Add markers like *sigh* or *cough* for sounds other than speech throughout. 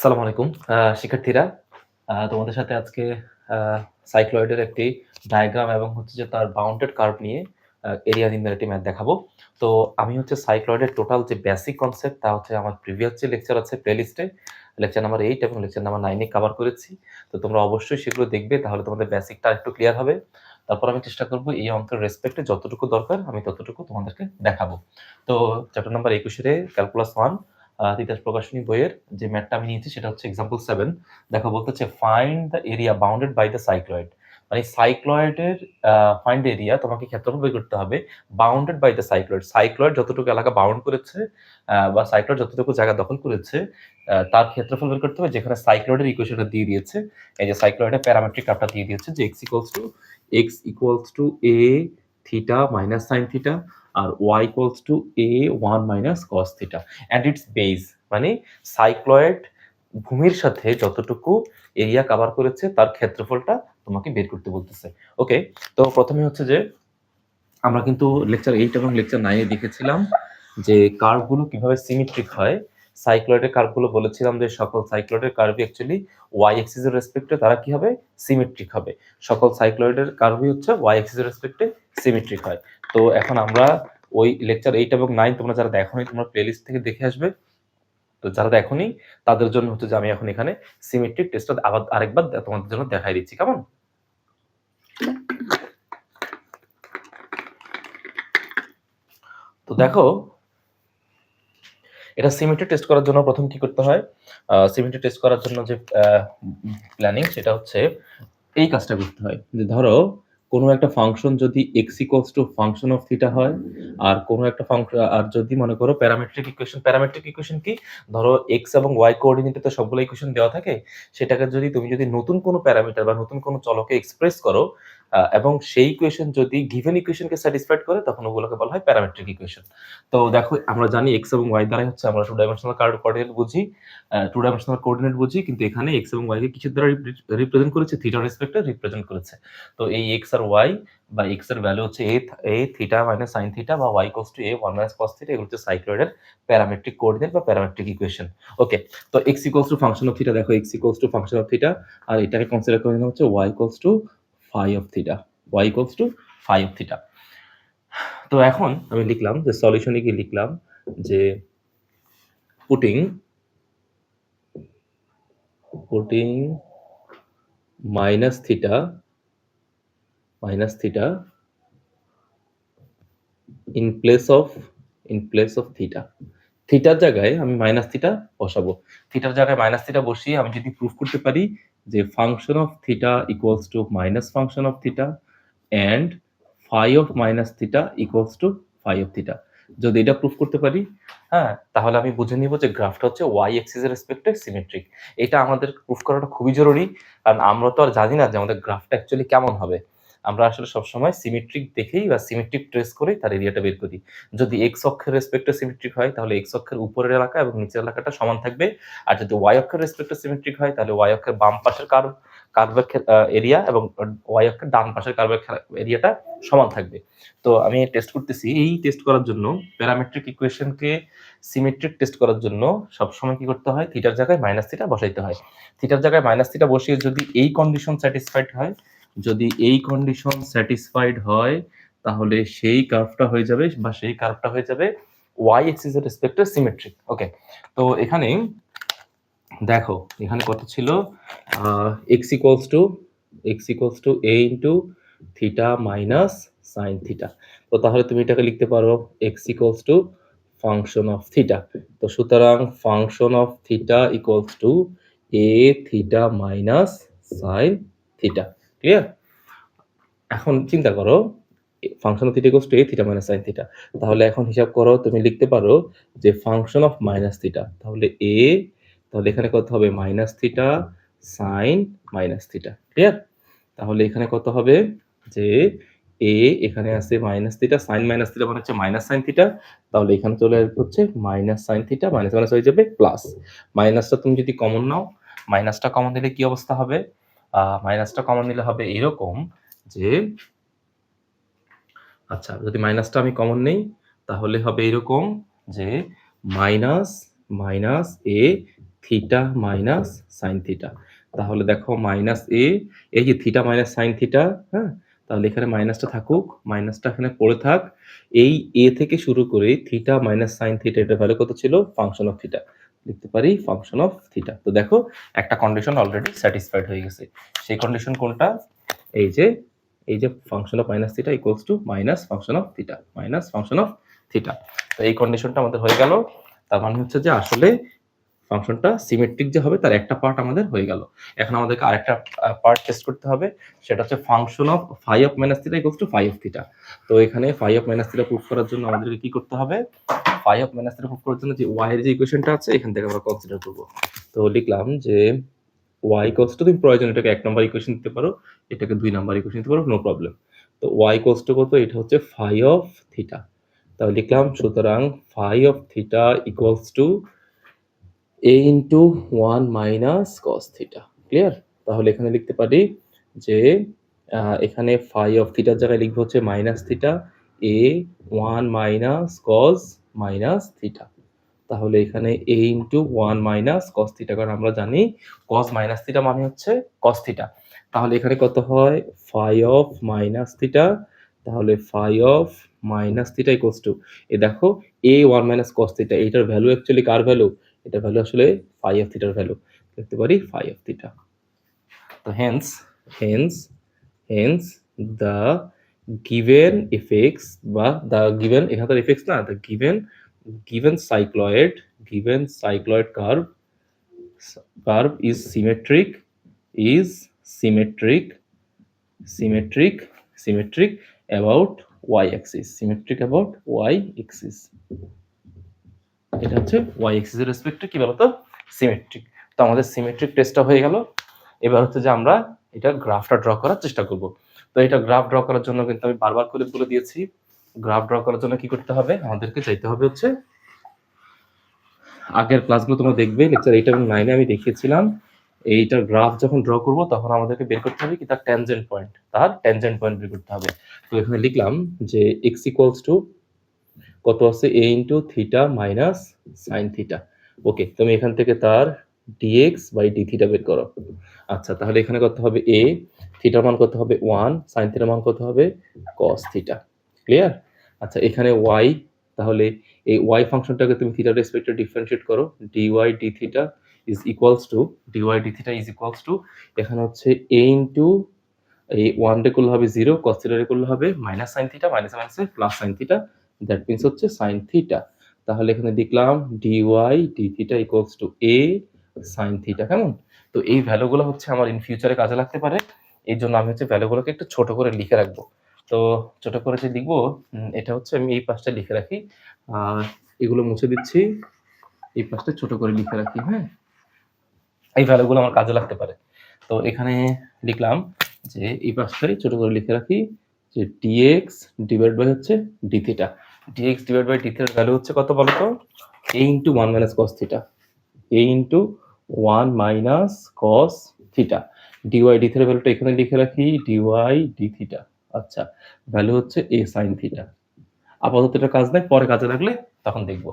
আসসালামু আলাইকুম শিক্ষার্থীরা। তোমাদের সাথে আজকে সাইক্লয়েডের একটি ডায়াগ্রাম এবং হচ্ছে যে তার বাউন্ডেড কার্ভ নিয়ে এরিয়া নির্ণয়ের একটি ম্যাথ দেখাবো। তো আমি হচ্ছে সাইক্লয়েডের টোটাল যে বেসিক কনসেপ্ট তা হচ্ছে আমার প্রিভিয়াস যে লেকচার আছে প্লেলিস্টে লেকচার নাম্বার এইট এবং লেকচার নাম্বার নাইনে কভার করেছি। তো তোমরা অবশ্যই সেগুলো দেখবে, তাহলে তোমাদের বেসিকটা একটু ক্লিয়ার হবে। তারপর আমি চেষ্টা করব এই অঙ্কের রেসপেক্টে যতটুকু দরকার, আমি ততটুকু তোমাদেরকে দেখাবো। তো চ্যাপ্টার নাম্বার একুশে ক্যালকুলাস ওয়ান তিতাস প্রকাশনী বইয়ের যে ম্যাটটা আমি নিয়েছি, সেটা হচ্ছে এক্সাম্পল সেভেন দেখো, বলতেছে find the area bounded by the cycloid মানে সাইক্লয়েডের ফাইন্ড এরিয়া তোমাকে ক্ষেত্রফল বের করতে হবে bounded by the cycloid cycloid যতটুকু এলাকা বাউন্ড করেছে বা সাইক্লয়েড যতটুকু জায়গা দখল করেছে তার ক্ষেত্রফল বের করতে হবে যেখানে সাইক্লয়েডের ইকুয়েশনটা দিয়ে দিয়েছে। এই যে সাইক্লয়েডের প্যারামেট্রিক কাপটা দিয়ে দিয়েছে যে x equals to x equals to a theta minus sine theta R y equals to a one minus cos theta and it's base মানে সাইক্লয়েড ভূমির সাথে যতটুকু এরিয়া কাভার করেছে, তার ক্ষেত্রফলটা তোমাকে বের করতে বলতেছে। ওকে তো প্রথমে হচ্ছে যে, আমরা কিন্তু লেকচার এইট এবং লেকচার নাইনে দেখেছিলাম যে কার্ভগুলো কীভাবে সিমেট্রিক হয় সাইক্লয়েডের কার্ভগুলো বলেছিলাম যে সকল সাইক্লয়েডের কার্ভই অ্যাকচুয়ালি ওয়াই এক্সিস এর রেসপেক্টে তারা কি হবে? সিমেট্রিক হবে। সকল সাইক্লয়েডের কার্ভই হচ্ছে ওয়াই এক্সিস এর রেসপেক্টে সিমেট্রিক হয়। তো এখন আমরা ওই লেকচার এইট এবং নাইন তোমরা যারা দেখোনি, তোমরা প্লেলিস্ট থেকে দেখে আসবে। তো যারা দেখোনি, তাদের জন্য হচ্ছে যে আমি এখন এখানে সিমেট্রিক টেস্টটা আবার আরেকবার তোমাদের জন্য দেখাই দিচ্ছি, কেমন? তো দেখো এটা সিমেট্রি টেস্ট করার জন্য প্রথম কি করতে হয়? সিমেট্রি টেস্ট করার জন্য যে প্ল্যানিং সেটা হচ্ছে এই কাজটা করতে হয়। যে ধরো, কোনো একটা ফাংশন যদি x equals to function of theta হয়, আর কোনো একটা ফাংশন আর যদি মনে করো প্যারামেট্রিক ইকুয়েশন প্যারামেট্রিক ইকুয়েশন কি? ধরো এক্স এবং ওয়াই কোঅর্ডিনেটে তো সবগুলো ইকুয়েশন দেওয়া থাকে, সেটাকে যদি তুমি যদি নতুন কোনো প্যারামিটার বা নতুন কোনো চলকে এক্সপ্রেস করো এবং সেই ইকুয়েশন যদি গিভেন ইকুয়েশনকে স্যাটিসফাইড করে, তখন ওগুলোকে বলা হয় প্যারামেট্রিক ইকুয়েশন তো দেখো, আমরা জানি এক্স এবং ওয়াই দ্বারাই হচ্ছে আমরা টু ডাইমেনশনাল কোঅর্ডিনেট বুঝি টু ডাইমেনশনাল কোঅর্ডিনেট বুঝি, কিন্তু এখানে এক্স এবং ওয়াই কে কিছু দ্বারা রিপ্রেজেন্ট করেছে? থিটার রেসপেক্টে রিপ্রেজেন্ট করেছে। তো এই এক্স আর ওয়াই বা এক্সের ভ্যালু হচ্ছে a a theta minus sine theta বা y cos to a one minus cos theta এগুলো হচ্ছে সাইক্লয়েডের প্যারামেট্রিক কোঅর্ডিনেট বা প্যারামেট্রিক ইকুয়েশন ওকে তো x equals to function of theta দেখো x equals to function of theta আর এটাকে consider করে নেওয়া হচ্ছে y equals to phi of theta. Y equals to phi of theta. তো এখন আমি লিখলাম যে সলিউশনে কি লিখলাম যে putting putting minus theta minus theta in place of in place of theta থিটার জায়গায় আমি মাইনাস থিটা বসাবো। থিটার জায়গায় মাইনাস থিটা বসিয়ে আমি যদি প্রুফ করতে পারি যে function of theta equals to minus function of theta and phi of minus theta equals to phi of theta যদি এটা প্রুফ করতে পারি হ্যাঁ তাহলে আমি বুঝে নিব যে গ্রাফটা হচ্ছে ওয়াই এক্সিস এর রেসপেক্টে সিমেট্রিক এটা আমাদের প্রুফ করাটা খুবই জরুরি, কারণ আমরা তো আর জানি না যে আমাদের গ্রাফটা অ্যাকচুয়ালি কেমন হবে। আমরা আসলে সবসময় সিমেট্রিক দেখেই বা সিমেট্রিক ট্রেস করেই তার এরিয়াটা বের করি। যদি এক্স অক্ষের রেসপেক্টে সিমেট্রিক হয়, তাহলে এক্স অক্ষের উপরের এলাকা এবং নিচের এলাকাটা সমান থাকবে। আর যদি ওয়াই অক্ষের রেসপেক্টে সিমেট্রিক হয়, তাহলে ওয়াই অক্ষের বাম পাশের কার্ভ কার্ভের এরিয়া এবং ওয়াই অক্ষের ডান পাশের কার্ভের এরিয়াটা সমান থাকবে। তো আমি টেস্ট করতেছি। এই টেস্ট করার জন্য প্যারামেট্রিক ইকুয়েশনকে সিমেট্রিক টেস্ট করার জন্য সবসময় কি করতে হয়? থিটার জায়গায় মাইনাস থিটা বসাইতে হয়। থিটার জায়গায় মাইনাস থিটা বসিয়ে যদি এই কন্ডিশন স্যাটিসফাইড হয় যদি এই কন্ডিশন স্যাটিসফাইড হয়, তাহলে সেই কার্ভটা হয়ে যাবে বা সেই কার্ভটা হয়ে যাবে ওয়াই এক্সিস এর রেসপেক্টে সিমেট্রিক ওকে তো এখানে দেখো, এখানে কত ছিল? X equals to x equals to a into theta minus sine theta তো তাহলে তুমি এটাকে লিখতে পারো x equals to function of theta তো সুতরাং function of theta equals to a theta minus sine theta clear এখন চিন্তা করো function of theta equals to a theta minus sine theta তাহলে এখন হিসাব করো, তুমি লিখতে পারো যে ফাংশন অফ মাইনাস থিটা তাহলে এ তাহলে এখানে কত হবে? Minus theta sine minus theta clear তাহলে এখানে কত হবে? যে এ এখানে আছে minus theta sine minus theta মানে হচ্ছে মাইনাস সাইন থিটা তাহলে এখানে চলে আসবে হচ্ছে minus sine theta minus minus হয়ে যাবে প্লাস মাইনাসটা তুমি যদি কমন নাও মাইনাসটা কমন দিলে কি অবস্থা হবে? মাইনাসটা কমন নিলে হবে এরকম যে আচ্ছা যদি মাইনাসটা আমি কমন নেই, তাহলে হবে এরকম যে, minus minus a theta minus sine theta. তাহলে দেখো মাইনাস এ, এই যে থিটা মাইনাস সাইন থিটা হ্যাঁ তাহলে এখানে মাইনাসটা থাকুক, মাইনাসটা এখানে পড়ে থাক। এই এ থেকে শুরু করে থিটা মাইনাস সাইন থিটা, এটা ভ্যালু কত ছিল? ফাংশন অফ থিটা লিখতে পারি ফাংশন অফ থিটা তো দেখো, একটা কন্ডিশন অলরেডি স্যাটিসফাইড হয়ে গেছে। সেই কন্ডিশন কোনটা? এই যে এই যে function of minus theta equals to minus function of theta minus function of theta তো এই কন্ডিশনটা আমাদের হয়ে গেল। তার মানে হচ্ছে যে আসলে ফাংশনটা সিমেট্রিক যে হবে, তার একটা পার্ট আমাদের হয়ে গেল। এখন আমাদেরকে আরেকটা পার্ট টেস্ট করতে হবে, সেটা হচ্ছে function of phi of minus theta equals to phi of theta তো এখানে phi of minus theta proof করার জন্য আমাদেরকে কি করতে হবে? Phi of minus theta proof করার জন্য যে ওয়াই এর যে ইকুয়েশনটা আছে, এখান থেকে আমরা কনসিডার করব। তো লিখলাম যে ওয়াই ইকুয়ালস টু তুমি প্রয়োজন এটাকে এক নম্বর ইকুয়েশন দিতে পারো, এটাকে দুই নম্বর ইকুয়েশন দিতে পারো নো প্রবলেম তো ওয়াই ইকুয়ালস টু কত? এটা হচ্ছে ফাই অফ থিটা তাহলে লিখলাম, সুতরাং phi of theta equals to a into one minus cos theta clear তাহলে এখানে লিখতে পারি যে এখানে ফাই অফ থিটার জায়গায় লিখব হচ্ছে minus theta a one minus cos minus theta তাহলে এখানে a into one minus cos theta কারণ আমরা জানি কস মাইনাস থিটা মানে হচ্ছে কস থিটা তাহলে এখানে কত হয়? ফাই অফ মাইনাস থিটা তাহলে phi of minus theta equals to a দেখো a one minus cos theta এটার ভ্যালু অ্যাকচুয়ালি কার ভ্যালু এটা ভ্যালু আসলে ফাই অফ থিটার ভ্যালু দেখতে পারি ফাই অফ থিটা তো hence hence hence the given effects বা দ্য গিভেন এখানে তার ইফেক্টস না the given given cycloid given cycloid curve curve is symmetric is symmetric symmetric symmetric about y axis symmetric about y axis এটা হচ্ছে Y এর রেসপেক্টে কি বলতো? Symmetric তো আমাদের সিমেট্রিক টেস্টটা হয়ে গেল। এবার হচ্ছে যে আমরা এটা গ্রাফটা ড্র করার চেষ্টা করব। তো এটা গ্রাফ ড্র করার জন্য কিন্তু আমি বারবার করে বলে দিয়েছি। গ্রাফ ড্র করার জন্য কি করতে হবে? আমাদেরকে চাইতে হবে হচ্ছে আগের ক্লাসগুলো তোমরা দেখবে লেকচার এইট এবং নাইনে আমি দেখিয়েছিলাম। এইটার গ্রাফ যখন ড্র করব, তখন আমাদেরকে বের করতে হবে কি? তার ট্যানজেন্ট পয়েন্ট তার ট্যানজেন্ট পয়েন্ট বের করতে হবে। তো এখানে লিখলাম যে এক্স ইকুয়ালস টু কত আছে? A into theta minus sine theta okay তুমি এখান থেকে তার ডিএক্স বাই ডি থিটা বের করো। আচ্ছা তাহলে এখানে কত হবে? এ থিটার মান কত হবে? ওয়ান সাইন থিটার মান কত হবে? কস থিটা ক্লিয়ার আচ্ছা এখানে ওয়াই তাহলে এই ওয়াই ফাংশনটাকে তুমি থিটার রেসপেক্টে ডিফারেন্সিয়েট করো। D y d theta is equals to d y d theta is equals to এখানে হচ্ছে এ ইন্টু এই ওয়ান ডে করলে হবে জিরো কস থিটারে করলে হবে মাইনাস সাইন থিটা মাইনাস মাইনাসে plus sine theta that means হচ্ছে সাইন থিটা তাহলে এখানে দেখলাম d y d theta equals to a sine theta কেমন? তো এই ভ্যালুগুলো হচ্ছে আমার ইন ফিউচারে কাজে লাগতে পারে। এই জন্য আমি হচ্ছে ভ্যালুগুলোকে একটু ছোট করে লিখে রাখব। তো ছোট করে যে লিখব এটা হচ্ছে আমি এই পাশটা লিখে রাখি। আর এগুলো মুছে দিচ্ছি। এই পাশটা ছোট করে লিখে রাখি হ্যাঁ? এই ভ্যালুগুলো আমার কাজে লাগতে পারে। তো এখানে লিখলাম যে এই পাশটাই ছোট করে লিখে রাখি যে ডিএক্স ডিভাইড বাই হচ্ছে d theta d x divide by d থিটার ভ্যালু হচ্ছে কত বলো তো a into one minus cos theta a into one minus cos theta d y d থিটার ভ্যালুটা এখানে লিখে রাখি ডিওয়াই ডি থিটা আচ্ছা ভ্যালু হচ্ছে এ সাইন থিটা আপাতত এটা কাজ নেই, পরে কাজে লাগলে তখন দেখব।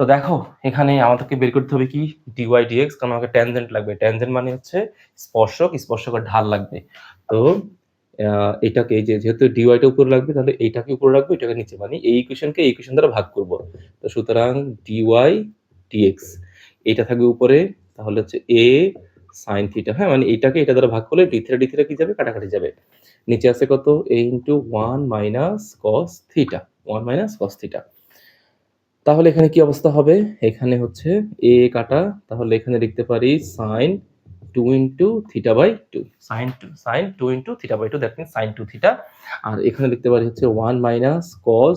তো দেখো, এখানে আমাদেরকে বের করতে হবে কি? ডিওয়াই ডিএক্স কারণ আমাকে ট্যানজেন্ট লাগবে। ট্যানজেন্ট মানে হচ্ছে স্পর্শক, স্পর্শকের ঢাল লাগবে। তো এটাকে যে যেহেতু ডিওয়াইটা উপরে লাগবে, তাহলে এইটাকে উপরে রাখব, এটাকে নিচে। মানে এই ইকুয়েশনকে এই ইকুয়েশন দ্বারা ভাগ করব। তো সুতরাং ডিওয়াই ডিএক্স এটা থাকবে উপরে, তাহলে হচ্ছে এ সাইন থিটা হ্যাঁ মানে এটাকে এটা দ্বারা ভাগ করলে ডি থিটা ডি থিটা কি যাবে? কাটাকাটি যাবে। নিচে আছে কত? A into one minus cos theta one minus cos theta তাহলে এখানে কি অবস্থা হবে? এখানে হচ্ছে এ কাটা, তাহলে এখানে লিখতে পারি sine two into theta by two sine two sine two into theta by two that mean sine two theta আর এখানে লিখতে পারি হচ্ছে one minus cos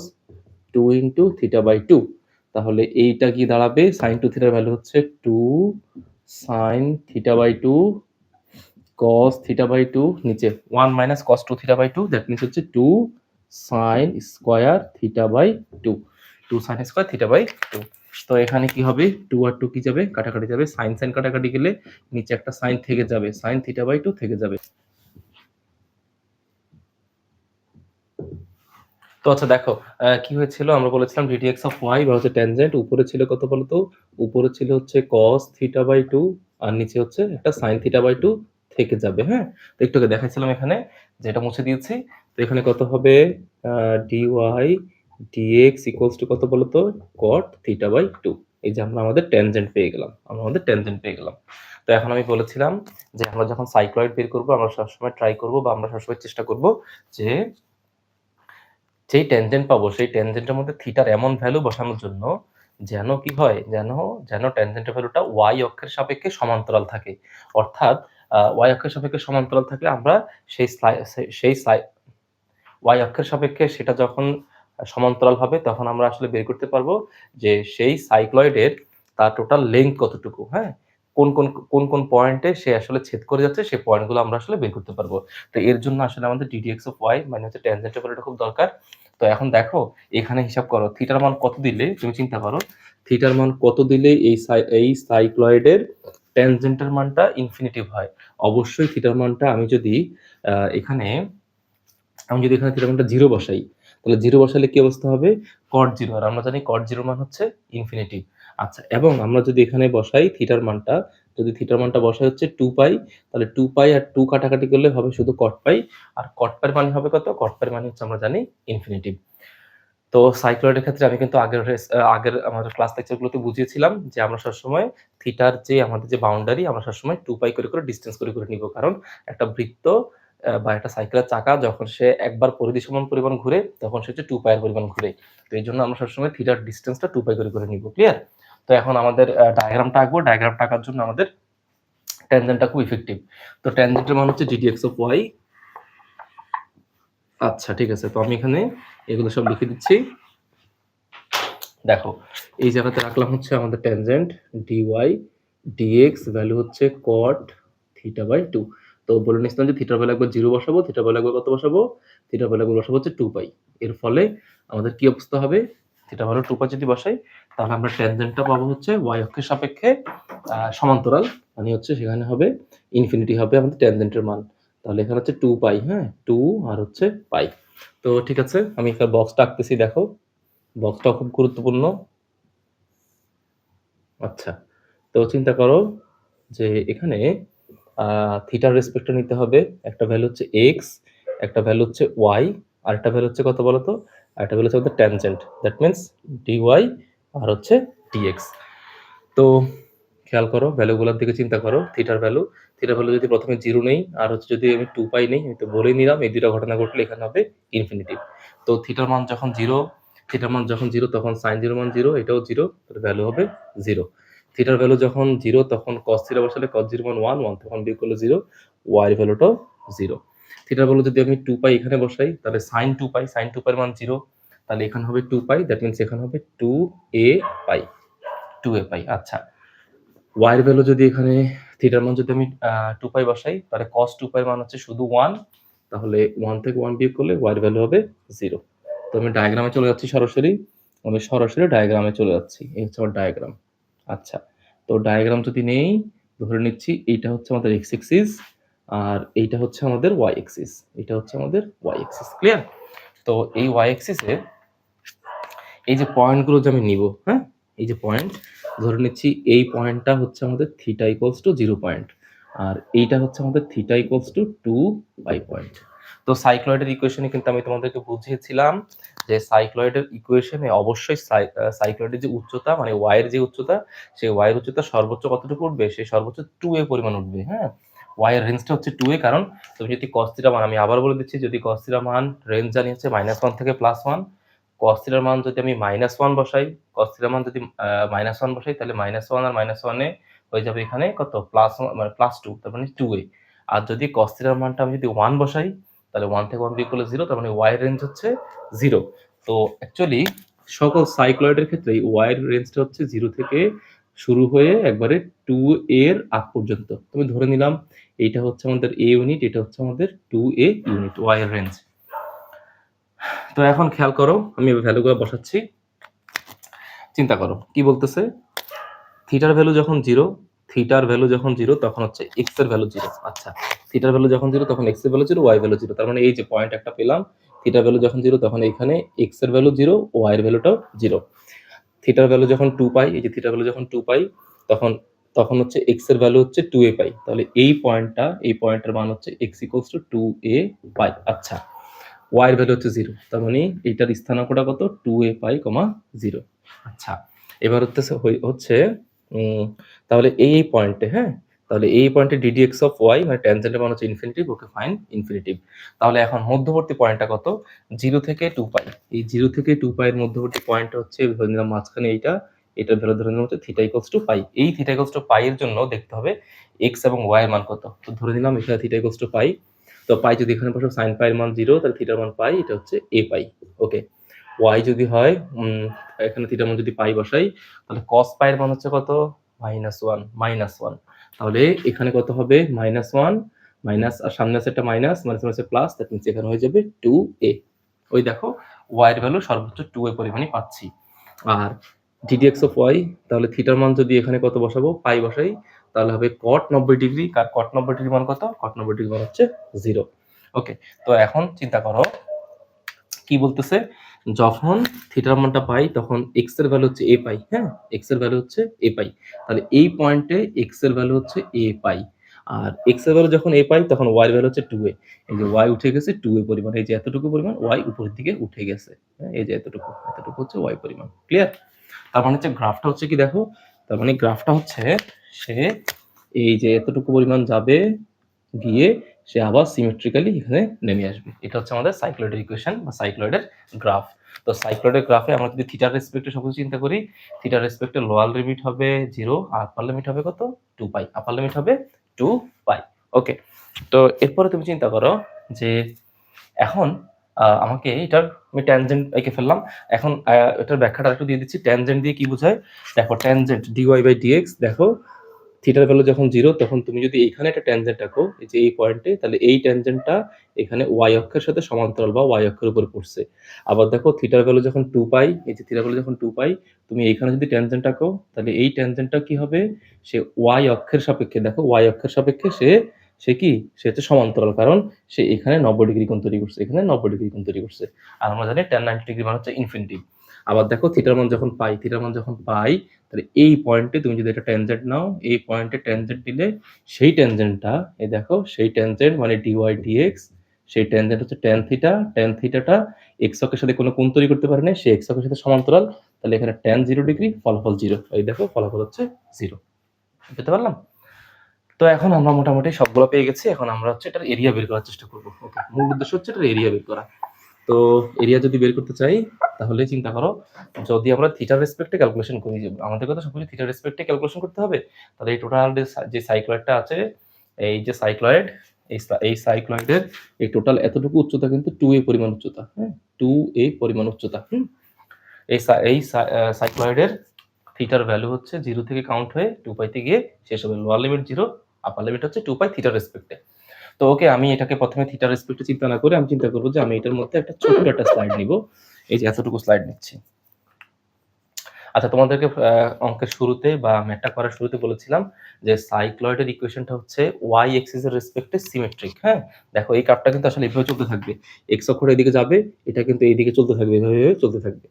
two into theta by two তাহলে এইটা কি দাঁড়াবে? সাইন টু থিটার ভ্যালু হচ্ছে two sine theta by two cos theta by two নিচে one minus cos two theta by two that means হচ্ছে two sine square theta by two two sine square theta by two তো এখানে কি হবে? Two আর two কি যাবে? কাটাকাটি যাবে। সাইন সাইন কাটাকাটি গেলে নিচে একটা সাইন থেকে যাবে। সাইন থিটা বাই টু থেকে যাবে। তো আচ্ছা দেখো কি হয়েছিল? আমরা বলেছিলাম ডিটিএক্স অফ ওয়াই বা হচ্ছে ট্যানজেন্ট উপরে ছিল কত বলতো? উপরে ছিল হচ্ছে কস থিটা বাই টু আর নিচে হচ্ছে একটা সাইন থিটা বাই টু থেকে যাবে হ্যাঁ? তো একটু আগে দেখাইছিলাম এখানে, যেটা মুছে দিয়েছি। তো এখানে কত হবে? D y d x equals to কত বলতো? কট থিটা বাই টু এই যে আমরা আমাদের ট্যানজেন্ট পেয়ে গেলাম। আমরা আমাদের ট্যানজেন্ট পেয়ে গেলাম। তো এখন আমি বলেছিলাম যে আমরা যখন সাইক্লয়েড বের করব, আমরা সবসময় ট্রাই করব বা আমরা সবসময় চেষ্টা করব যে যেই ট্যানজেন্ট পাবো, সেই ট্যানজেন্টের মধ্যে থিটার এমন ভ্যালু বসানোর জন্য যেন কি হয়, যেন যেন ট্যানজেন্টের ভ্যালুটা ওয়াই অক্ষের সাপেক্ষে সমান্তরাল থাকে। অর্থাৎ ওয়াই অক্ষের সাপেক্ষে সমান্তরাল থাকলে আমরা সেই সেই ওয়াই অক্ষের সাপেক্ষে সেটা যখন সমান্তরাল হবে তখন আমরা আসলে বের করতে পারব যে সেই সাইক্লয়েডের তার টোটাল লেন্থ কতটুকু হ্যাঁ? কোন কোন কোন কোন পয়েন্টে সে আসলে ছেদ করে যাচ্ছে, সেই পয়েন্টগুলো আমরা আসলে বের করতে পারব। তো এর জন্য আসলে আমাদের ডিডিএক্স অফ ওয়াই মানে হচ্ছে ট্যানজেন্টের ভ্যালুটা খুব দরকার। তো এখন দেখো, এখানে হিসাব করো থিটার মান কত দিলে, তুমি চিন্তা করো থিটার মান কত দিলে এই এই সাইক্লয়েডের ট্যানজেন্টের মানটা ইনফিনিটিভ হয়? অবশ্যই থিটার মানটা আমি যদি এখানে, আমি যদি এখানে থিটার মানটা জিরো বসাই তাহলে জিরো বসালে কি অবস্থা হবে? কট জিরো আর আমরা জানি কট জিরো মান হচ্ছে ইনফিনিটি আচ্ছা এবং আমরা যদি এখানে বসাই থিটার মানটা, যদি থিটার মানটা বসাই হচ্ছে টু পাই তাহলে টু পাই আর টু কাটাকাটি করলে হবে শুধু কট পাই আর কট পাইয়ের মানে হবে কত? কট পাইয়ের মানে হচ্ছে আমরা জানি ইনফিনিটি তো সাইক্লয়েডের ক্ষেত্রে আমি কিন্তু আগের আগের আমাদের ক্লাস লেকচারগুলোতে বুঝিয়েছিলাম যে আমরা সবসময় থিটার যে আমাদের যে বাউন্ডারি আমরা সবসময় টু পাই করে করে ডিস্টেন্স করে করে নিব। কারণ একটা বৃত্ত বা একটা সাইকেলের চাকা যখন সে একবার পরিধি সমান পরিমাণ ঘুরে, তখন সে হচ্ছে টু পায়ের পরিমাণ ঘুরে। তো এই জন্য আমরা সবসময় থিটার ডিস্টেন্সটা টু পাই করে করে নিব ক্লিয়ার তো এখন আমাদের ডায়াগ্রামটা আঁকবো। ডায়াগ্রামটা আঁকার জন্য আমাদের ট্যানজেন্টটা খুব ইফেক্টিভ তো ট্যানজেন্টের মান হচ্ছে ডিডিএক্স অফ ওয়াই আচ্ছা ঠিক আছে। তো আমি এখানে এগুলো সব লিখে দিচ্ছি। দেখো, এই জায়গাতে রাখলাম হচ্ছে আমাদের ট্যানজেন্ট ডিওয়াই ডিএক্স ভ্যালু হচ্ছে কট থিটা বাই টু তো বলে নিচ্ছিলাম যে থিটার ভ্যালু একবার জিরো বসাবো থিটার ভ্যালু একবার কত বসাবো? থিটার ভ্যালু একবার বসাবো হচ্ছে টু পাই এর ফলে আমাদের কি অবস্থা হবে? থিটা ভ্যালু টু পাই যদি বসাই, তাহলে আমরা ট্যানজেন্টটা পাবো হচ্ছে ওয়াই অক্ষের সাপেক্ষে সমান্তরাল মানে হচ্ছে সেখানে হবে ইনফিনিটি হবে আমাদের ট্যানজেন্টের মান। তাহলে এখানে হচ্ছে টু পাই হ্যাঁ? টু আর হচ্ছে পাই তো ঠিক আছে, আমি এখানে বক্সটা আঁকতেছি দেখো। বক্সটা খুব গুরুত্বপূর্ণ। আচ্ছা তো চিন্তা করো যে এখানে থিটার রেসপেক্টে নিতে হবে। একটা ভ্যালু হচ্ছে এক্স একটা ভ্যালু হচ্ছে ওয়াই আর একটা ভ্যালু হচ্ছে কত বলো তো আর একটা ভ্যালু হচ্ছে tangent that means d y আর হচ্ছে ডিএক্স তো খেয়াল করো ভ্যালুগুলোর দিকে চিন্তা করো থিটার ভ্যালু থিটার ভ্যালু যদি প্রথমে জিরো নেই, আর হচ্ছে যদি আমি টু পাই নেই, আমি তো বলেই নিলাম, এই দুটো ঘটনা ঘটলে এখানে হবে ইনফিনিটি তো থিটার মান যখন জিরো থিটার মান যখন জিরো তখন সাইন জিরো মান জিরো এটাও জিরো ভ্যালু হবে জিরো থিটার ভ্যালু যখন জিরো তখন কস থিটা বসালে কস জিরো মান ওয়ান ওয়ান তখন বিয়োগ করলে জিরো ওয়াই ভ্যালুটাও জিরো থিটার ভ্যালু যদি আমি টু পাই এখানে বসাই, তাহলে sine two pi sine two পাইয়ের মান জিরো তাহলে এখানে হবে টু পাই দ্যাট মিনস এখানে হবে two a pi two a pi আচ্ছা। ওয়াইয়ের ভ্যালু যদি এখানে থিটার মান যদি আমি টু পাই বসাই, তাহলে কস টু পাই মান হচ্ছে শুধু ওয়ান তাহলে ওয়ান থেকে ওয়ান বিয়োগ করলে ওয়াইয়ের ভ্যালু হবে জিরো তো আমি ডায়াগ্রামে চলে যাচ্ছি সরাসরি, আমি সরাসরি ডায়াগ্রামে চলে যাচ্ছি, এই হচ্ছে আমার ডায়াগ্রাম আচ্ছা তো ডায়াগ্রাম যদি নেই, ধরে নিচ্ছি এইটা হচ্ছে আমাদের এক্স এক্সিস আর এইটা হচ্ছে আমাদের ওয়াই এক্সিস এটা হচ্ছে আমাদের ওয়াই এক্সিস ক্লিয়ার তো এই ওয়াই এক্সিসে এই যে পয়েন্টগুলো যে আমি নিব হ্যাঁ? এই যে পয়েন্ট ধরে নিচ্ছি এই পয়েন্টটা হচ্ছে আমাদের theta equals to zero point আর এইটা হচ্ছে আমাদের theta equals to two pi point তো সাইক্লয়েডের ইকুয়েশনে কিন্তু আমি তোমাদেরকে বুঝিয়েছিলাম যে সাইক্লয়েডের ইকুয়েশনে অবশ্যই সাইক্লয়েডের যে উচ্চতা মানে ওয়াইয়ের যে উচ্চতা, সেই ওয়াইয়ের উচ্চতা সর্বোচ্চ কতটুকু উঠবে? সেই সর্বোচ্চ টু এ পরিমাণ উঠবে হ্যাঁ? ওয়াইয়ের রেঞ্জটা হচ্ছে টু এ কারণ তুমি যদি কস্তিরা মান, আমি আবার বলে দিচ্ছি, যদি কস্তিরা মান রেঞ্জ জানি হচ্ছে মাইনাস ওয়ান থেকে প্লাস ওয়ান কস্তিরার মান যদি আমি মাইনাস ওয়ান বসাই কস্তিরার মান যদি মাইনাস ওয়ান বসাই, তাহলে মাইনাস ওয়ান আর মাইনাস ওয়ানে হয়ে যাবে এখানে কত? প্লাস মানে প্লাস টু তার মানে টু এ আর যদি কস্তিরার মানটা আমি যদি ওয়ান বসাই তাহলে ওয়ান থেকে ওয়ান বিয়োগ করলে জিরো তার মানে ওয়াই রেঞ্জ হচ্ছে জিরো তো অ্যাকচুয়ালি সকল সাইক্লয়েডের ক্ষেত্রে ওয়াইয়ের রেঞ্জটা হচ্ছে জিরো থেকে শুরু হয়ে একবারে টু এর আগ পর্যন্ত। তুমি ধরে নিলাম, এইটা হচ্ছে আমাদের এ ইউনিট এটা হচ্ছে আমাদের two a unit y range তো এখন খেয়াল করো, আমি ভ্যালুগুলো বসাচ্ছি। চিন্তা করো, কি বলতেছে? থিটার ভ্যালু যখন জিরো থিটার ভ্যালু যখন জিরো তখন হচ্ছে এক্সের ভ্যালু জিরো আচ্ছা থিটার ভ্যালু যখন জিরো তখন এক্সের value zero y value zero তার মানে এই যে পয়েন্ট একটা পেলাম থিটার ভ্যালু যখন জিরো তখন এখানে এক্সের ভ্যালু জিরো ওয়াই এর ভ্যালুটাও জিরো থিটার ভ্যালু যখন টু পাই, এই যে থিটার ভ্যালু যখন টু পাই, তখন তখন হচ্ছে এক্সের ভ্যালু হচ্ছে টু এ পাই। তাহলে এই পয়েন্টটা এই পয়েন্টের মান হচ্ছে x equals to two a pi. আচ্ছা ওয়াই এর ভ্যালু হচ্ছে জিরো তার মানে এইটার স্থানাঙ্কটা কত? Two a pi, comma zero আচ্ছা এবার হচ্ছে হচ্ছে তাহলে এই এই পয়েন্টে হ্যাঁ? তাহলে এই পয়েন্টে ডিডি এক্স অফ ওয়াই মানে ট্যানজেন্টের মান হচ্ছে ইনফিনিটিভ ওকে ফাইন ইনফিনিটিভ তাহলে এখন মধ্যবর্তী পয়েন্টটা কত? জিরো থেকে টু পাই এই জিরো থেকে টু পাই এর মধ্যবর্তী পয়েন্টটা হচ্ছে, ধরে নিলাম মাঝখানে এইটা, এটার ভ্যালু ধরে নিলাম হচ্ছে থিটা ইকলস টু পাই এই থিটা ইকলস টু পাই এর জন্য দেখতে হবে এক্স এবং ওয়াই এর মান কত? তো ধরে নিলাম এখানে থিটা ইকলস টু পাই তো পাই যদি এখানে বসে সাইন পাই এর মান জিরো তাহলে থিটার মান পাই এটা হচ্ছে এ পাই ওকে ওয়াই যদি হয় এখানে থিটার মান যদি পাই বসাই, তাহলে কস পাই এর মান হচ্ছে কত? মাইনাস ওয়ান মাইনাস ওয়ান তাহলে এখানে কত হবে? মাইনাস ওয়ান মাইনাস আর সামনে আছে একটা মাইনাস মাইনাস মাইনাসে প্লাস দ্যাট মিনস এখানে হয়ে যাবে টু এ ওই দেখো ওয়াই এর ভ্যালু সর্বোচ্চ টু এ পরিমাণে পাচ্ছি। আর ডিডিএক্স অফ ওয়াই তাহলে থিটার মান যদি এখানে কত বসাবো? পাই বসাই, তাহলে হবে কট নব্বই ডিগ্রি কার কট নব্বই ডিগ্রি মান কত? কট নব্বই ডিগ্রি মান হচ্ছে জিরো ওকে তো এখন চিন্তা করো, কি বলতেছে? যখন থিটার মানটা পাই তখন এক্সের ভ্যালু হচ্ছে এ পাই হ্যাঁ? এক্সের ভ্যালু হচ্ছে এ পাই। তাহলে এই পয়েন্টে এক্সের ভ্যালু হচ্ছে এ পাই। আর এক্সের ভ্যালু যখন এ পাই তখন ওয়াই ভ্যালু হচ্ছে টু এ এই যে ওয়াই উঠে গেছে টু এ পরিমাণ। এই যে এতটুকু পরিমাণ ওয়াই উপরের দিকে উঠে গেছে। হ্যাঁ, এই যে এতটুকু এতটুকু হচ্ছে ওয়াই পরিমাণ। ক্লিয়ার তার মানে হচ্ছে গ্রাফটা হচ্ছে কি দেখো? তার মানে গ্রাফটা হচ্ছে সে এই যে এতটুকু পরিমাণ যাবে গিয়ে সে আবার সিমেট্রিক্যালি এখানে নেমে আসবে। এটা হচ্ছে আমাদের সাইক্লয়েডের ইকুয়েশন বা সাইক্লয়েডের গ্রাফ তো সাইক্লয়েডের গ্রাফে আমরা যদি থিটার রেসপেক্টে সব কিছু চিন্তা করি থিটার রেসপেক্টে লোয়ার লিমিট হবে জিরো আর আপার লিমিট হবে কত? টু পাই আপার লিমিট হবে টু পাই ওকে তো এরপরে তুমি চিন্তা করো যে এখন আমাকে এটার আমি ট্যানজেন্ট এঁকে ফেললাম। এখন এটার ব্যাখ্যাটা একটু দিয়ে দিচ্ছি। ট্যানজেন্ট দিয়ে কি বোঝায়? দেখো ট্যানজেন্ট ডিওয়াই বাই ডিএক্স দেখো থিটার ভ্যালু যখন জিরো তখন তুমি যদি এইখানে একটা ট্যানজেন্ট আঁকো এই যে এই পয়েন্টে তাহলে এই ট্যানজেন্টটা এখানে ওয়াই অক্ষের সাথে সমান্তরাল বা ওয়াই অক্ষের উপরে পড়ছে। আবার দেখো থিটার ভ্যালু যখন টু পাই, এই যে থিটার ভ্যালু যখন টু পাই, তুমি এইখানে যদি ট্যানজেন্ট আঁকো তাহলে এই ট্যানজেন্টটা কি হবে? সে ওয়াই অক্ষের সাপেক্ষে, দেখো ওয়াই অক্ষের সাপেক্ষে সে সে কি? সে হচ্ছে সমান্তরাল, কারণ সে এখানে নব্বই ডিগ্রি কোণ তৈরি করছে, এখানে নব্বই ডিগ্রি কোণ তৈরি করছে। আর আমরা জানি টেন নাইনটি ডিগ্রি মানে হচ্ছে ইনফিনিটিভ আবার দেখো থিটার মান যখন পাই থিটার মান যখন পাই, তাহলে এই পয়েন্টে তুমি যদি একটা ট্যানজেন্ট নাও, এই পয়েন্টে ট্যানজেন্ট দিলে সেই ট্যানজেন্টটা এই দেখো, সেই ট্যানজেন্ট মানে ডিওয়াই ডিএক্স সেই ট্যানজেন্ট হচ্ছে ট্যান থিটা ট্যান থিটাটা এক্স অক্ষের সাথে কোনো কোণ তৈরি করতে পারে না, সে এক্স অক্ষের সাথে সমান্তরাল, তাহলে এখানে ট্যান জিরো ডিগ্রি ফলাফল জিরো এই দেখো, ফলাফল হচ্ছে জিরো বুঝতে পারলাম? তো এখন আমরা মোটামুটি সবগুলো পেয়ে গেছি, এখন আমরা হচ্ছে এটার এরিয়া বের করার চেষ্টা করব। ওকে মূল উদ্দেশ্য হচ্ছে এটার এরিয়া বের করা। তো এরিয়া যদি বের করতে চাই, তাহলে চিন্তা করো, যদি আমরা থিটার রেসপেক্টে ক্যালকুলেশন করি আমাদের কথা সবকিছু থিটার রেসপেক্টে ক্যালকুলেশন করতে হবে, তাহলে এই টোটাল যে সাইক্লয়েডটা আছে, এই যে সাইক্লয়েড এই এই সাইক্লয়েডের এই টোটাল এতটুকু উচ্চতা কিন্তু টু এ পরিমাণ উচ্চতা হ্যাঁ? টু এ পরিমাণ উচ্চতা এই এই সাইক্লয়েডের থিটার ভ্যালু হচ্ছে জিরো থেকে কাউন্ট হয়ে টু পাইতে গিয়ে শেষ হবে lower limit zero upper limit হচ্ছে টু পাই থিটার রেসপেক্টে তো ওকে আমি এটাকে প্রথমে থিটার রেসপেক্টে চিন্তা না করে আমি চিন্তা করব যে আমি এটার মধ্যে একটা ছোট্ট একটা স্লাইড নিব। এই যে এতটুকু স্লাইড নিচ্ছি। আচ্ছা তোমাদেরকে অঙ্কের শুরুতে বা ম্যাটটা করার শুরুতে বলেছিলাম যে সাইক্লয়েডের ইকুয়েশনটা হচ্ছে ওয়াই এক্সিস এর রেসপেক্টে সিমেট্রিক হ্যাঁ? দেখো, এই কাপটা কিন্তু আসলে এভাবে চলতে থাকবে। এক্স অক্ষর এদিকে যাবে, এটা কিন্তু এইদিকে চলতে থাকবে এভাবে চলতে থাকবে।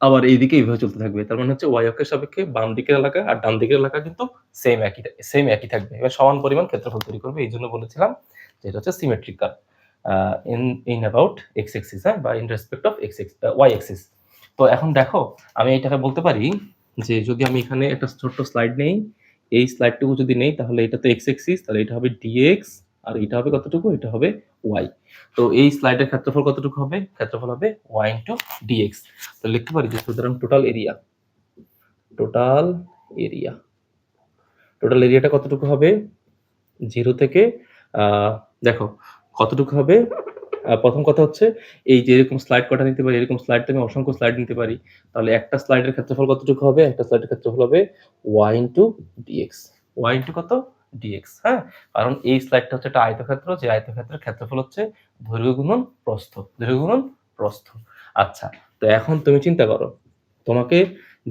আবার এইদিকে এইভাবে চলতে থাকবে। তার মানে হচ্ছে ওয়াই অক্ষের সাপেক্ষে বাম দিকের এলাকা আর ডান দিকের এলাকা কিন্তু সেম একই সেম একই থাকবে। এবার সমান পরিমাণ ক্ষেত্রফল তৈরি করবে, এই জন্য বলেছিলাম যে এটা হচ্ছে symmetric curve in in about x axis হ্যাঁ বা in respect of x x y axis তো এখন দেখো, আমি এটাকে বলতে পারি যে যদি আমি এখানে একটা ছোট্ট স্লাইড নেই, এই স্লাইডটুকু যদি নেই, তাহলে এটা তো এক্স এক্সিস তাহলে এটা হবে ডিএক্স আর এটা হবে কতটুকু? এটা হবে ওয়াই তো এই স্লাইডের ক্ষেত্রফল কতটুকু হবে? ক্ষেত্রফল হবে ওয়াই ইন্টু ডিএক্স তো লিখতে পারি যে সুতরাং total area total area total এরিয়াটা কতটুকু হবে? জিরো থেকে দেখো, কতটুকু হবে? প্রথম কথা হচ্ছে এই যে এরকম স্লাইড কটা নিতে পারি, এরকম স্লাইড আমি অসংখ্য স্লাইড নিতে পারি। তাহলে একটা স্লাইডের ক্ষেত্রফল কতটুকু হবে? একটা স্লাইডের ক্ষেত্রফল হবে y into dx y into কত? ডিএক্স হ্যাঁ? কারণ এই স্লাইডটা হচ্ছে একটা আয়তক্ষেত্র, যে আয়তক্ষেত্রের ক্ষেত্রফল হচ্ছে দৈর্ঘ্য গুণন প্রস্থ, দৈর্ঘ্য গুণন প্রস্থ। আচ্ছা তো এখন তুমি চিন্তা করো, তোমাকে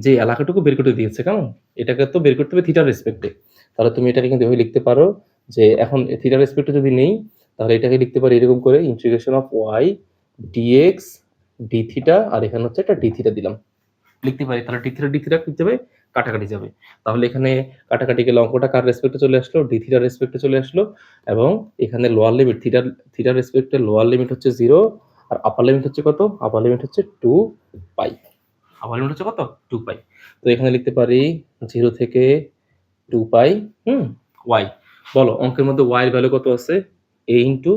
যে এলাকাটুকু বের করতে দিয়েছে, কেমন? এটাকে তো বের করতে হবে থিটার রেসপেক্টে তাহলে তুমি এটাকে কিন্তু এভাবে লিখতে পারো যে এখন থিটার রেসপেক্টে যদি নেই, তাহলে এটাকে লিখতে পারি এরকম করে integration of y dx d theta আর এখানে হচ্ছে একটা ডি থিটা দিলাম। লিখতে পারি, তাহলে ডি থিটা ডি থিটা কি যাবে কাটাকাটি যাবে। তাহলে এখানে কাটাকাটি গেলে অঙ্কটা কার রেসপেক্টে চলে আসলো? ডি থিটার রেসপেক্টে চলে আসলো এবং এখানে লোয়ার লিমিট থিটার থিটার রেসপেক্টে লোয়ার লিমিট হচ্ছে জিরো আর আপার লিমিট হচ্ছে কত? আপার লিমিট হচ্ছে টু পাই আপার লিমিট হচ্ছে কত? টু পাই তো এখানে লিখতে পারি জিরো থেকে টু পাই হুম? ওয়াই বলো, অঙ্কের মধ্যে ওয়াই এর ভ্যালু কত আছে? A into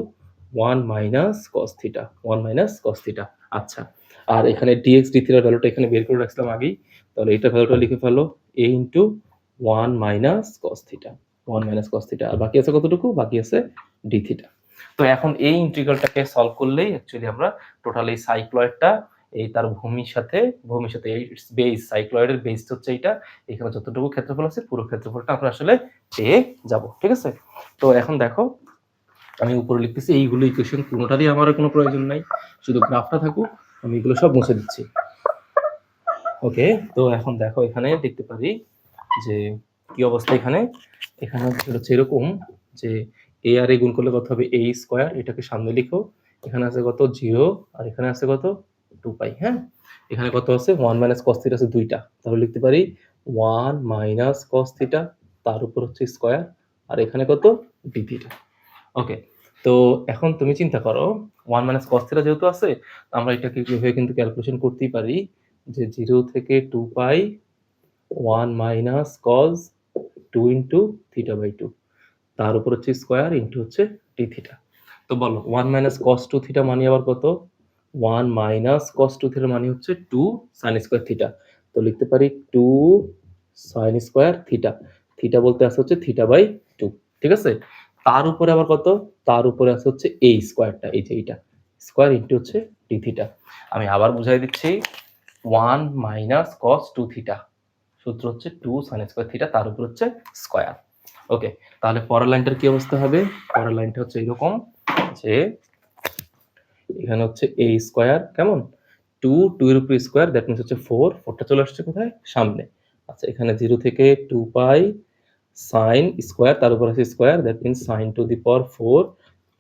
one minus cos theta one minus cos theta আচ্ছা আর এখানে ডিএক্স ডি থিটার ভ্যালুটা এখানে বের করে রাখছিলাম আগেই। তাহলে এটা ভ্যালুটা লিখে ফেলো a into one minus cos theta one minus cos theta আর বাকি আছে কতটুকু? বাকি আছে ডি থিটা তো এখন এই ইন্টিগ্রালটাকে সলভ করলেই অ্যাকচুয়ালি আমরা টোটাল এই সাইক্লয়েডটা এই তার ভূমির সাথে ভূমির সাথে এই বেস সাইক্লয়েডের বেস হচ্ছে এইটা, এখানে যতটুকু ক্ষেত্রফল আছে পুরো ক্ষেত্রফলটা আমরা আসলে পেয়ে যাব, ঠিক আছে? তো এখন দেখো, আমি উপরে লিখতেছি, এইগুলো ইকুয়েশন কোনোটারই আমার কোনো প্রয়োজন নাই, শুধু গ্রাফটা থাকুক, আমি এগুলো সব মুছে দিচ্ছি। ওকে, তো এখন দেখো এখানে দেখতে পারি যে কি অবস্থা এখানে। এখানে হচ্ছে এরকম যে এ আর এ গুণ করলে কত হবে? এ স্কোয়ার এটাকে সামনে লিখো। এখানে আছে কত? জিরো আর এখানে আছে কত? টু পাই হ্যাঁ? এখানে কত আছে? ওয়ান মাইনাস কস থিটা আছে দুইটা। তাহলে লিখতে পারি ওয়ান মাইনাস কস থিটা তার উপর হচ্ছে স্কোয়ার আর এখানে কত? ডি থিটা ওকে, তো এখন তুমি চিন্তা করো ওয়ান মাইনাস কস থিটা যেহেতু আছে, আমরা এটাকে কীভাবে কিন্তু ক্যালকুলেশন করতেই পারি যে জিরো থেকে two pi one minus cos two into theta by two তার উপর হচ্ছে স্কোয়ার ইন্টু হচ্ছে ডি থিটা তো বলো one minus cos two theta মানে আবার কত? One minus cos two theta মানে হচ্ছে টু সাইন স্কোয়ার থিটা তো লিখতে পারি two sine square theta theta বলতে আসে হচ্ছে থিটা বাই টু ঠিক আছে? তার উপরে আবার কত? তার উপরে আছে হচ্ছে এই স্কোয়ারটা এই যে এইটা। স্কোয়ার ইন্টু হচ্ছে ডি থিটা আমি আবার বুঝাই দিচ্ছি। One minus cos two theta সূত্র হচ্ছে টু সাইন স্কোয়ার থিটা তার উপর হচ্ছে স্কোয়ার ওকে তাহলে পরের লাইনটার কি অবস্থা হবে? পরের লাইনটা হচ্ছে এরকম যে এখানে হচ্ছে এ স্কোয়ার কেমন? টু টু এর উপর স্কোয়ার দ্যাট মিনস হচ্ছে ফোর ফোরটা চলে আসছে কোথায়? সামনে। আচ্ছা এখানে জিরো থেকে টু পাই সাইন স্কোয়ার তার উপর আছে square that means sine to the power four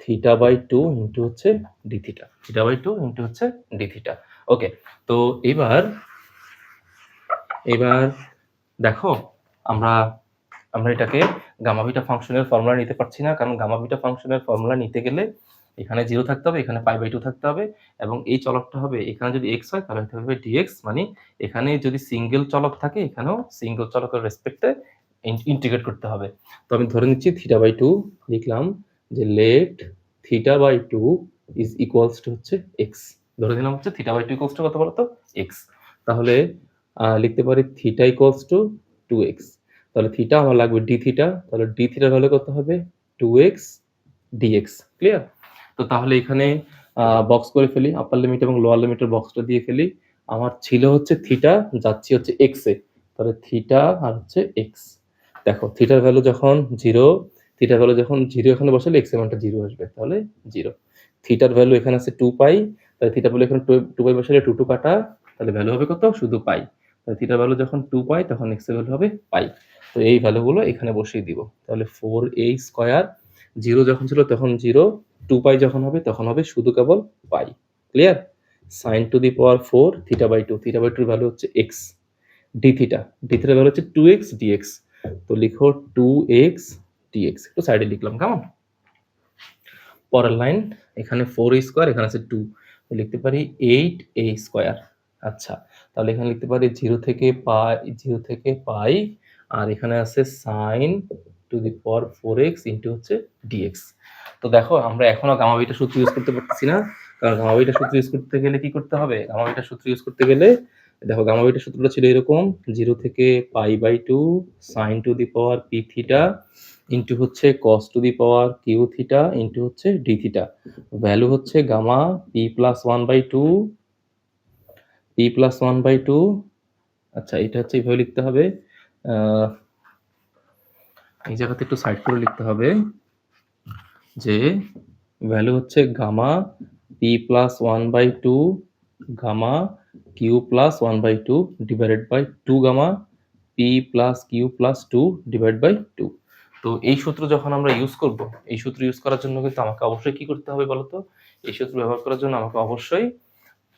theta by two into হচ্ছে d theta theta by two into হচ্ছে ডি থিটা ওকে তো এবার এবার দেখো, আমরা আমরা এটাকে গামা বিটা ফাংশনের ফর্মুলা নিতে পারছি না, কারণ গামা বিটা ফাংশনের ফর্মুলা নিতে গেলে এখানে জিরো থাকতে হবে, এখানে পাই বাই টু থাকতে হবে, এবং এই চলকটা হবে, এখানে যদি এক্স হয়, তাহলে হবে ডিএক্স মানে এখানে যদি সিঙ্গেল চলক থাকে, এখানেও সিঙ্গেল চলকের রেসপেক্টে ইন্টিগ্রেট করতে হবে। তো আমি ধরে নিচ্ছি থিটা বাই টু লিখলাম যে let theta by two is equals to হচ্ছে এক্স ধরে নিলাম হচ্ছে theta by two equals to কত বলতো? এক্স তাহলে লিখতে পারি theta equals to two x তাহলে থিটা আমার লাগবে ডি থিটা তাহলে ডি থিটা হলে কত হবে? টু এক্স ডিএক্স ক্লিয়ার তো তাহলে এখানে বক্স করে ফেলি আপার লিমিট এবং লোয়ার লিমিটের বক্সটা দিয়ে ফেলি। আমার ছিল হচ্ছে থিটা যাচ্ছি হচ্ছে এক্স তাহলে থিটা আর হচ্ছে এক্স দেখো থিটার ভ্যালু যখন জিরো থিটার ভ্যালু যখন জিরো এখানে বসালে এক্সের মানটা জিরো আসবে। তাহলে জিরো থিটার ভ্যালু এখানে আছে টু পাই তাহলে থিটা ভ্যালু এখানে টু পাই বসালে টু টু কাটা, তাহলে ভ্যালু হবে কত? শুধু পাই তাহলে থিটার ভ্যালু যখন টু পাই তখন এক্সএল ভ্যালু হবে পাই তো এই ভ্যালুগুলো এখানে বসিয়ে দিব। তাহলে ফোর এ স্কোয়ার জিরো যখন ছিল তখন জিরো টু পাই যখন হবে তখন হবে শুধু কেবল pi clear sine to the power four theta by two theta by tour value হচ্ছে এক্স ডি থিটা ডি থিটার ভ্যালু হচ্ছে টু এক্স ডিএক্স তো লিখো টু এক্স ডিএক্স একটু সাইডে লিখলাম, কেমন? পরের লাইন এখানে ফোর স্কোয়ার এখানে আছে টু লিখতে পারি এইট এ স্কোয়ার আচ্ছা তাহলে এখানে লিখতে পারি জিরো থেকে পাই জিরো থেকে পাই, আর এখানে আছে sine to the power four x into হচ্ছে ডিএক্স তো দেখো, আমরা এখনও গামা বিটা সূত্র ইউজ করতে পারতেছি না, কারণ গামা বিটা সূত্র ইউজ করতে গেলে কি করতে হবে? গামা বিটা সূত্র ইউজ করতে গেলে, দেখো গামা বিটা সূত্রটা ছিল এরকম জিরো থেকে pi by two sine to the power p theta into হচ্ছে cos to the power q theta into হচ্ছে ডি থিটা ভ্যালু হচ্ছে gamma p plus one by two p plus one by two আচ্ছা এটা হচ্ছে এইভাবে লিখতে হবে। এই জায়গাতে একটু সাইড করে লিখতে হবে যে ভ্যালু হচ্ছে gamma p plus one by two gamma q plus one by two divided by two gamma p plus q plus two divide by two তো এই সূত্র যখন আমরা ইউজ করব, এই সূত্র ইউজ করার জন্য কিন্তু আমাকে অবশ্যই কি করতে হবে বলতো? এই সূত্র ব্যবহার করার জন্য আমাকে অবশ্যই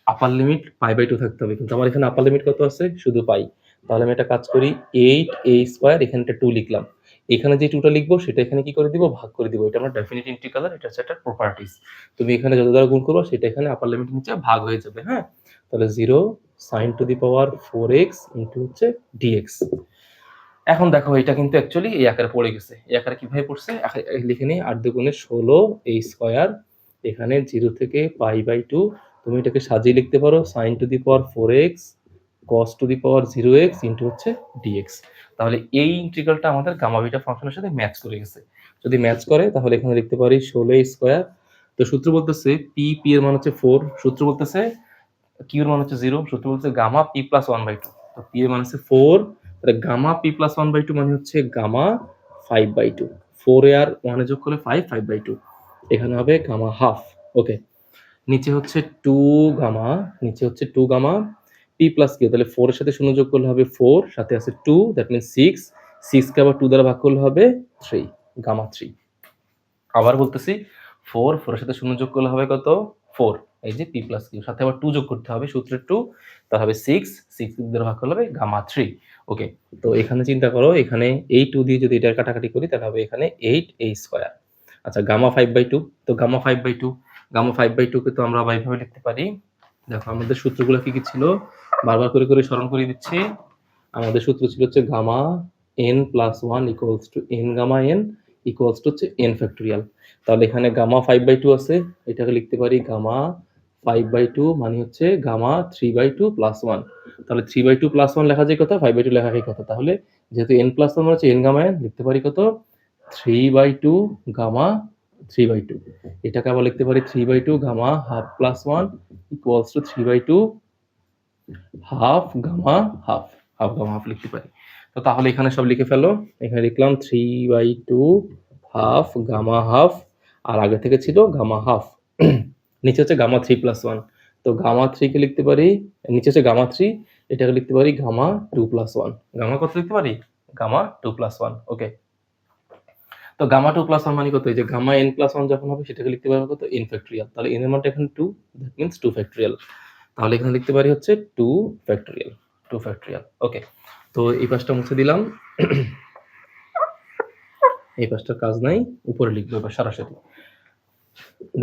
upper limit pi by two থাকতে হবে। কিন্তু আমার এখানে আপার লিমিট কত আছে? শুধু পাই তাহলে আমি একটা কাজ করি এইট এ স্কোয়ার এখানে একটা টু লিখলাম। এখানে যে টুটা লিখব, সেটা এখানে কি করে দিব? ভাগ করে দিব। এটা আমার ডেফিনিট ইন্টিগ্রাল এটা হচ্ছে একটা প্রপার্টিস তুমি এখানে যত দ্বারা গুণ করব, সেটা এখানে আপার লিমিট নিচে ভাগ হয়ে যাবে হ্যাঁ? তাহলে zero sine to the power four x into হচ্ছে ডিএক্স এখন দেখো, এটা কিন্তু অ্যাকচুয়ালি এই আকারে পড়ে গেছে। এই আকারে কীভাবে পড়ছে? লিখে নিই, আট দুগুণে ষোলো এই স্কোয়ার এখানে জিরো থেকে পাই বাই টু তুমি এটাকে সাজিয়ে লিখতে পারো sine to the power four x cos to the power zero x into হচ্ছে ডিএক্স তাহলে এই ইন্টিগ্রালটা আমাদের গামা বিটা ফাংশনের সাথে ম্যাচ করে গেছে। যদি ম্যাচ করে, তাহলে এখানে লিখতে পারি ষোলো স্কোয়ার তো সূত্র বলতেছে পি পি এর মান হচ্ছে ফোর সূত্র বলতেছে কিউর মান হচ্ছে জিরো সূত্র বলতেছে gamma p plus one by two তো পি এর মান হচ্ছে ফোর তাহলে gamma p plus one by two মানে হচ্ছে gamma five by two four এ আর ওয়ানে যোগ করলে ফাইভ ফাইভ বাই টু এখানে হবে গামা হাফ ওকে নিচে হচ্ছে টু গামা, নিচে হচ্ছে two gamma p plus q তাহলে ফোর এর সাথে শূন্য যোগ করলে হবে ফোর সাথে আছে টু দ্যাট মিন সিক্স সিক্সকে আবার টু দ্বারা ভাগ করলে হবে থ্রি গামা থ্রি আবার বলতেছি ফোর ফোরের সাথে শূন্য যোগ করলে হবে কত? ফোর এই যে পি প্লাস কিউ সাথে আবার টু যোগ করতে হবে সূত্রের টু তার হবে সিক্স সিক্স দ্বারা ভাগ করলে হবে গামা থ্রি ওকে তো এখানে চিন্তা করো, এখানে এই টু দিয়ে যদি এটার কাটাকাটি করি, তাহলে হবে এখানে এইট এ স্কোয়ার আচ্ছা গামা ফাইভ বাই টু তো gamma five by two gamma five by টুকে তো আমরা এইভাবে লিখতে পারি। দেখো, আমাদের সূত্রগুলো কি কি ছিল? বারবার করে করে স্মরণ করে দিচ্ছি। আমাদের সূত্র ছিল হচ্ছে gamma n plus one equals to n gamma n equals to হচ্ছে এন ফ্যাক্টোরিয়াল তাহলে এখানে গামা ফাইভ বাই টু আছে, এটাকে লিখতে পারি গামা ফাইভ বাই টু মানে হচ্ছে gamma three by two plus one তাহলে three by two plus one লেখা যায় কত ফাইভ বাই টু লেখা যায় কত তাহলে যেহেতু এন প্লাস ওয়ান হচ্ছে এন গামা এন লিখতে পারি কত? Three by two gamma three by two এটাকে আবার লিখতে পারি three by two gamma half plus one equals to three by two half gamma half half gamma half লিখতে পারি। তো তাহলে এখানে সব লিখে ফেলো। এখানে লিখলাম three by two half gamma half আর আগে থেকে ছিল গামা হাফ নিচে হচ্ছে গামা থ্রি প্লাস ওয়ান তো গামা থ্রিকে লিখতে পারি, নিচে হচ্ছে গামা থ্রি এটাকে লিখতে পারি gamma two plus one gamma কত লিখতে পারি? Gamma two plus one okay তো গামা টু প্লাস ওয়ান মানে কত? যে গামা এন প্লাস ওয়ান যখন হবে, সেটাকে লিখতে পারব কত? এন ফ্যাক্টোরিয়াল তাহলে এন এর মানটা এখানে two that means two factorial তাহলে এখানে লিখতে পারি হচ্ছে two factorial two factorial okay তো এই পাশটা মুছে দিলাম। *coughs* এই পাশটার কাজ নাই, উপরে লিখব সরাসরি।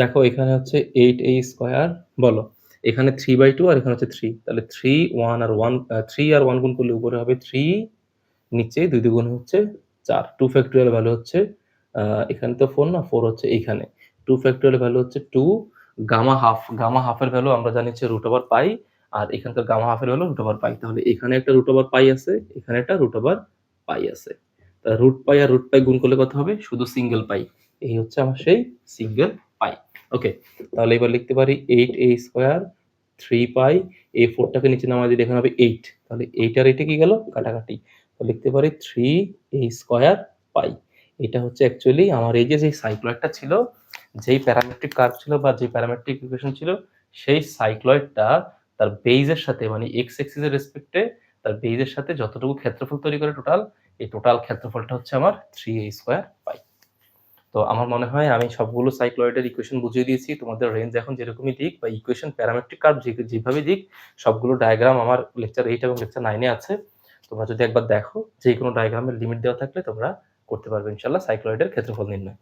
দেখো, এখানে হচ্ছে এইট এ স্কোয়ার বলো। এখানে থ্রি বাই টু আর এখানে হচ্ছে থ্রি তাহলে থ্রি ওয়ান আর ওয়ান থ্রি আর ওয়ান গুণ করলে উপরে হবে থ্রি নিচে দুই দুগুণ হচ্ছে চার। টু ফ্যাক্টোরিয়াল ভ্যালু হচ্ছে এখানে তো ফোর না ফোর হচ্ছে এইখানে টু ফ্যাক্টোরিয়াল ভ্যালু হচ্ছে টু গামা হাফ গামা হাফের ভ্যালু আমরা জানি হচ্ছে রুট ওভার পাই আর এখানকার গামা হাফের ভ্যালু রুট ওভার পাই তাহলে এখানে একটা রুট ওভার পাই আছে, এখানে একটা রুট ওভার পাই আছে। তা রুট পাই আর রুট পাই গুণ করলে কত হবে? শুধু সিঙ্গেল পাই এই হচ্ছে আমার সেই সিঙ্গেল পাই ওকে তাহলে এবার লিখতে পারি eight a square three pi a ফোরটাকে নিচে নামাই দিলে এখানে হবে এইট তাহলে এইট আর এইটে কি গেল? কাটাকাটি। লিখতে পারি থ্রি এ স্কোয়ার পাই এটা হচ্ছে অ্যাকচুয়ালি আমার এই যে যে সাইক্লয়েডটা ছিল, যেই প্যারামেট্রিক কার্ভ ছিল বা যে প্যারামেট্রিক ইকুয়েশন ছিল, সেই সাইক্লয়েডটা তার বেইজের সাথে মানে এক্স এক্সিসের রেসপেক্টে তার বেইজের সাথে যতটুকু ক্ষেত্রফল তৈরি করে টোটাল এই টোটাল ক্ষেত্রফলটা হচ্ছে আমার থ্রি এ স্কোয়ার পাই তো আমার মনে হয় আমি সবগুলো সাইক্লয়েডের ইকুয়েশন বুঝিয়ে দিয়েছি। তোমাদের রেঞ্জ এখন যেরকমই দিক বা ইকুয়েশন প্যারামেট্রিক কার্ভ যেভাবে দিক, সবগুলো ডায়াগ্রাম আমার লেকচার এইট এবং লেকচার নাইনে আছে। তোমরা যদি একবার দেখো যে কোনো ডায়াগ্রামের লিমিট দেওয়া থাকলে তোমরা করতে পারবে। ইনশাল্লাহ সাইক্লয়েডের ক্ষেত্রফল নির্ণয়।